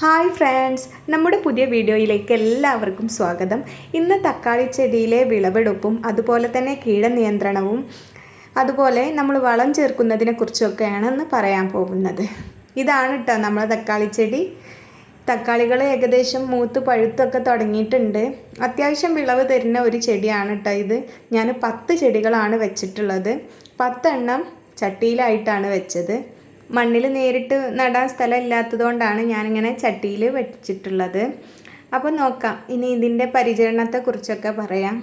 Hi friends നമ്മുടെ പുതിയ വീഡിയോയിലേക്ക് എല്ലാവർക്കും സ്വാഗതം. ഇന്ന് തക്കാളി ചെടിയിലെ വിളവെടുപ്പും അതുപോലെ തന്നെ കീടനിയന്ത്രണവും അതുപോലെ നമ്മൾ വളം ചേർക്കുന്നതിനെ കുറിച്ചൊക്കെയാണ് ഇന്ന് പറയാൻ പോകുന്നത്. ഇതാണ് കേട്ടോ നമ്മളെ തക്കാളി ചെടി. തക്കാളികൾ ഏകദേശം മൂത്ത് പഴുത്തൊക്കെ തുടങ്ങിയിട്ടുണ്ട്. അത്യാവശ്യം വിളവ് തരുന്ന ഒരു ചെടിയാണ് കേട്ടോ ഇത്. ഞാൻ പത്ത് ചെടികളാണ് വെച്ചിട്ടുള്ളത്. പത്തെണ്ണം ചട്ടിയിലായിട്ടാണ് വെച്ചത്. മണ്ണിൽ നേരിട്ട് നടാൻ സ്ഥലം ഇല്ലാത്തതുകൊണ്ടാണ് ഞാനിങ്ങനെ ചട്ടിയിൽ വെച്ചിട്ടുള്ളത്. അപ്പോൾ നോക്കാം. ഇനി ഇതിന്റെ പരിചരണത്തെക്കുറിച്ചൊക്കെ പറയാം.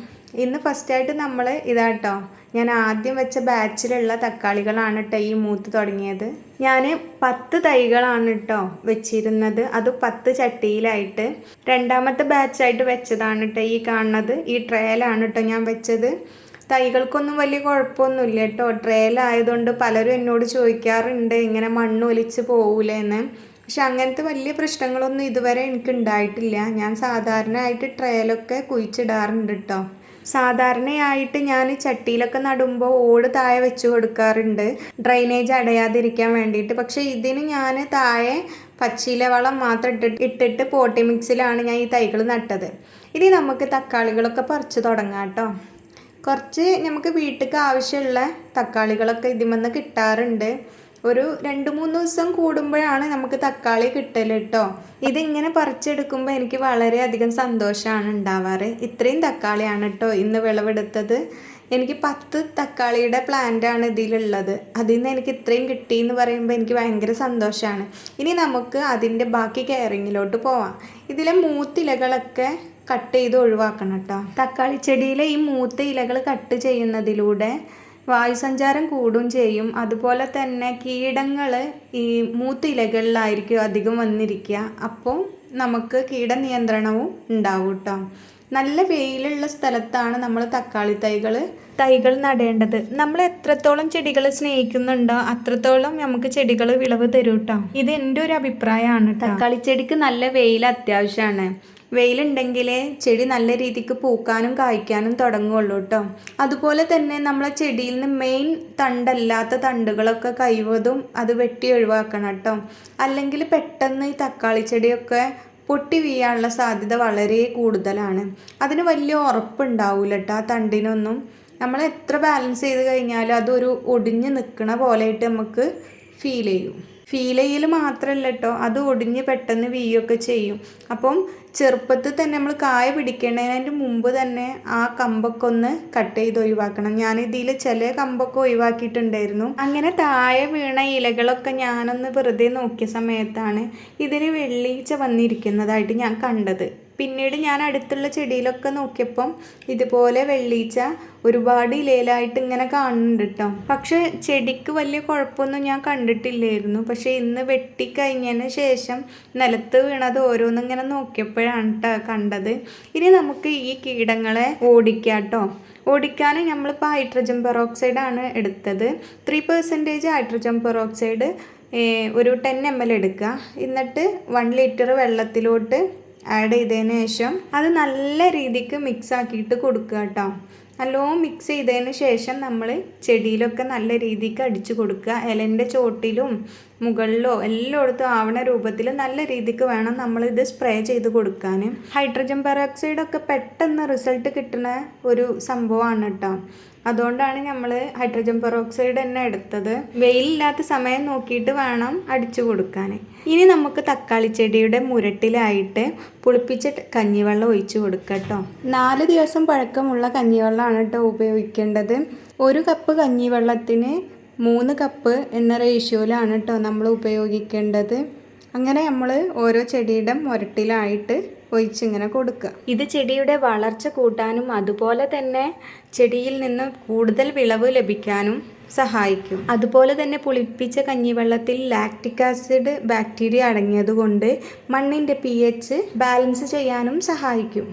ഇന്ന് ഫസ്റ്റായിട്ട് നമ്മൾ ഇതാട്ടോ. ഞാൻ ആദ്യം വെച്ച ബാച്ചിലുള്ള തക്കാളികളാണ് കേട്ടോ ഈ മൂത്ത് തുടങ്ങിയത്. ഞാൻ പത്ത് തൈകളാണ് കേട്ടോ വെച്ചിരുന്നത്. അത് പത്ത് ചട്ടിയിലായിട്ട്. രണ്ടാമത്തെ ബാച്ചായിട്ട് വെച്ചതാണ് കേട്ടോ ഈ കാണുന്നത്. ഈ ട്രയലാണ് കേട്ടോ ഞാൻ വെച്ചത്. തൈകൾക്കൊന്നും വലിയ കുഴപ്പമൊന്നുമില്ല കേട്ടോ. ട്രയലായതുകൊണ്ട് പലരും എന്നോട് ചോദിക്കാറുണ്ട് ഇങ്ങനെ മണ്ണ് ഒലിച്ച് പോകൂലെന്ന് പക്ഷെ അങ്ങനത്തെ വലിയ പ്രശ്നങ്ങളൊന്നും ഇതുവരെ എനിക്ക് ഉണ്ടായിട്ടില്ല. ഞാൻ സാധാരണയായിട്ട് ട്രയലൊക്കെ കുഴിച്ചിടാറുണ്ട് കേട്ടോ. സാധാരണയായിട്ട് ഞാൻ ചട്ടിയിലൊക്കെ നടുമ്പോൾ ഓട് താഴെ വെച്ച് കൊടുക്കാറുണ്ട്. ഡ്രൈനേജ് അടയാതിരിക്കാൻ വേണ്ടിയിട്ട്. പക്ഷേ ഇതിന് ഞാൻ താഴെ പച്ചില വളം മാത്രം ഇട്ടിട്ട് ഇട്ടിട്ട് പോട്ടി മിക്സിലാണ് ഞാൻ ഈ തൈകൾ നട്ടത്. ഇനി നമുക്ക് തക്കാളികളൊക്കെ പറിച്ചു തുടങ്ങാം കേട്ടോ. കുറച്ച് നമുക്ക് വീട്ടിലേക്ക് ആവശ്യമുള്ള തക്കാളികളൊക്കെ ഇതിമെന്ന് കിട്ടാറുണ്ട്. ഒരു രണ്ട് മൂന്ന് ദിവസം കൂടുമ്പോഴാണ് നമുക്ക് തക്കാളി കിട്ടൽ കേട്ടോ. ഇതിങ്ങനെ പറിച്ചെടുക്കുമ്പോൾ എനിക്ക് വളരെയധികം സന്തോഷമാണ് ഉണ്ടാവാറ്. ഇത്രയും തക്കാളിയാണ് കേട്ടോ ഇന്ന് വിളവെടുത്തത്. എനിക്ക് പത്ത് തക്കാളിയുടെ പ്ലാന്റാണ് ഇതിലുള്ളത്. അതിൽ നിന്ന് എനിക്ക് ഇത്രയും കിട്ടി എന്ന് പറയുമ്പോൾ എനിക്ക് ഭയങ്കര സന്തോഷമാണ് ഇനി നമുക്ക് അതിന്റെ ബാക്കി കെയറിങ്ങിലോട്ട് പോവാം. ഇതിലെ മൂത്തിലകളൊക്കെ കട്ട് ചെയ്ത് ഒഴിവാക്കണം കേട്ടോ തക്കാളി ചെടിയിലെ ഈ മൂത്ത ഇലകൾ കട്ട് ചെയ്യുന്നതിലൂടെ വായുസഞ്ചാരം കൂടും ചെയ്യും. അതുപോലെ തന്നെ കീടങ്ങൾ ഈ മൂത്ത ഇലകളിലായിരിക്കും അധികം വന്നിരിക്കുക. അപ്പോൾ നമുക്ക് കീടനിയന്ത്രണവും ഉണ്ടാവും കേട്ടോ നല്ല വെയിലുള്ള സ്ഥലത്താണ് നമ്മൾ തക്കാളി തൈകൾ തൈകൾ നടേണ്ടത്. നമ്മൾ എത്രത്തോളം ചെടികൾ സ്നേഹിക്കുന്നുണ്ടോ അത്രത്തോളം നമുക്ക് ചെടികൾ വിളവ് തരും ഇത് എന്റെ ഒരു അഭിപ്രായമാണ് തക്കാളി ചെടിക്ക് നല്ല വെയിൽ അത്യാവശ്യമാണ്. വെയിലുണ്ടെങ്കിലേ ചെടി നല്ല രീതിക്ക് പൂക്കാനും കായ്ക്കാനും തുടങ്ങുള്ളൂ കേട്ടോ അതുപോലെ തന്നെ നമ്മളെ ചെടിയിൽ നിന്ന് മെയിൻ തണ്ടല്ലാത്ത തണ്ടുകളൊക്കെ കഴിവതും അത് വെട്ടി ഒഴിവാക്കണം കേട്ടോ അല്ലെങ്കിൽ പെട്ടെന്ന് ഈ തക്കാളി ചെടിയൊക്കെ പൊട്ടി വീഴാനുള്ള സാധ്യത വളരെ കൂടുതലാണ്. അതിന് വലിയ ഉറപ്പുണ്ടാവില്ല കേട്ടോ ആ തണ്ടിനൊന്നും. നമ്മൾ എത്ര ബാലൻസ് ചെയ്ത് കഴിഞ്ഞാലും അതൊരു ഒടിഞ്ഞ് നിൽക്കണ പോലെയായിട്ട് നമുക്ക് ഫീൽ ചെയ്യും. ഫീൽ ചെയ്യൽ മാത്രമല്ല കേട്ടോ അത് ഒടിഞ്ഞ് പെട്ടെന്ന് വീയൊക്കെ ചെയ്യും. അപ്പം ചെറുപ്പത്തിൽ തന്നെ നമ്മൾ കായ പിടിക്കേണ്ടതിനു മുമ്പ് തന്നെ ആ കമ്പൊക്കെ ഒന്ന് കട്ട് ചെയ്ത് ഒഴിവാക്കണം. ഞാൻ ഇതിൽ ചില കമ്പൊക്കെ ഒഴിവാക്കിയിട്ടുണ്ടായിരുന്നു. അങ്ങനെ താഴെ വീണ ഇലകളൊക്കെ ഞാനൊന്ന് വെറുതെ നോക്കിയ സമയത്താണ് ഇതിന് വെള്ളീച്ച വന്നിരിക്കുന്നതായിട്ട് ഞാൻ കണ്ടത്. പിന്നീട് ഞാൻ അടുത്തുള്ള ചെടിയിലൊക്കെ നോക്കിയപ്പം ഇതുപോലെ വെള്ളീച്ച ഒരുപാട് ഇലയിലായിട്ട് ഇങ്ങനെ കാണുന്നുണ്ട് കേട്ടോ. പക്ഷെ ചെടിക്ക് വലിയ കുഴപ്പമൊന്നും ഞാൻ കണ്ടിട്ടില്ലായിരുന്നു. പക്ഷെ ഇന്ന് വെട്ടിക്കഴിഞ്ഞതിന് ശേഷം നിലത്ത് വീണത് ഇങ്ങനെ നോക്കിയപ്പോഴാണ് കേട്ടോ കണ്ടത്. ഇനി നമുക്ക് ഈ കീടങ്ങളെ ഓടിക്കാം കേട്ടോ ഓടിക്കാൻ നമ്മളിപ്പോൾ ഹൈഡ്രജൻ പെറോക്സൈഡ് ആണ് എടുത്തത്. ത്രീ പെർസെന്റേജ് ഹൈഡ്രജൻ പെറോക്സൈഡ് ഒരു ടെൻ എം എൽ എടുക്കുക. എന്നിട്ട് വൺ ലിറ്റർ വെള്ളത്തിലോട്ട് ആഡ് ചെയ്തതിന് ശേഷം അത് നല്ല രീതിക്ക് മിക്സ് ആക്കിയിട്ട് കൊടുക്കുക കേട്ടോ നല്ലോണം മിക്സ് ചെയ്തതിന് ശേഷം നമ്മൾ ചെടിയിലൊക്കെ നല്ല രീതിക്ക് അടിച്ചു കൊടുക്കുക. ഇലന്റെ ചോട്ടിലും മുകളിലോ എല്ലായിടത്തും ആവണ രൂപത്തിൽ നല്ല രീതിക്ക് വേണം നമ്മളിത് സ്പ്രേ ചെയ്ത് കൊടുക്കാൻ. ഹൈഡ്രജൻ പെറോക്സൈഡ് ഒക്കെ പെട്ടെന്ന് റിസൾട്ട് കിട്ടുന്ന ഒരു സംഭവമാണ് കേട്ടോ അതുകൊണ്ടാണ് നമ്മൾ ഹൈഡ്രജൻ പെറോക്സൈഡ് തന്നെ എടുത്തത്. വെയിലില്ലാത്ത സമയം നോക്കിയിട്ട് വേണം അടിച്ചു കൊടുക്കാൻ. ഇനി നമുക്ക് തക്കാളി ചെടിയുടെ മുരട്ടിലായിട്ട് പുളിപ്പിച്ച കഞ്ഞിവെള്ളം ഒഴിച്ചു കൊടുക്കുക കേട്ടോ നാല് ദിവസം പഴക്കമുള്ള കഞ്ഞിവെള്ളമാണ് കേട്ടോ ഉപയോഗിക്കേണ്ടത്. ഒരു കപ്പ് കഞ്ഞിവെള്ളത്തിന് മൂന്ന് കപ്പ് എന്ന റേഷ്യോയിലാണ് കേട്ടോ നമ്മൾ ഉപയോഗിക്കേണ്ടത്. അങ്ങനെ നമ്മൾ ഓരോ ചെടിയുടെ മുരട്ടിലായിട്ട് ഒഴിച്ചിങ്ങനെ കൊടുക്കുക. ഇത് ചെടിയുടെ വളർച്ച കൂട്ടാനും അതുപോലെ തന്നെ ചെടിയിൽ നിന്ന് കൂടുതൽ വിളവ് ലഭിക്കാനും സഹായിക്കും. അതുപോലെ തന്നെ പുളിപ്പിച്ച കഞ്ഞിവെള്ളത്തിൽ ലാക്റ്റിക് ആസിഡ് ബാക്ടീരിയ അടങ്ങിയതുകൊണ്ട് മണ്ണിന്റെ പി എച്ച് ബാലൻസ് ചെയ്യാനും സഹായിക്കും.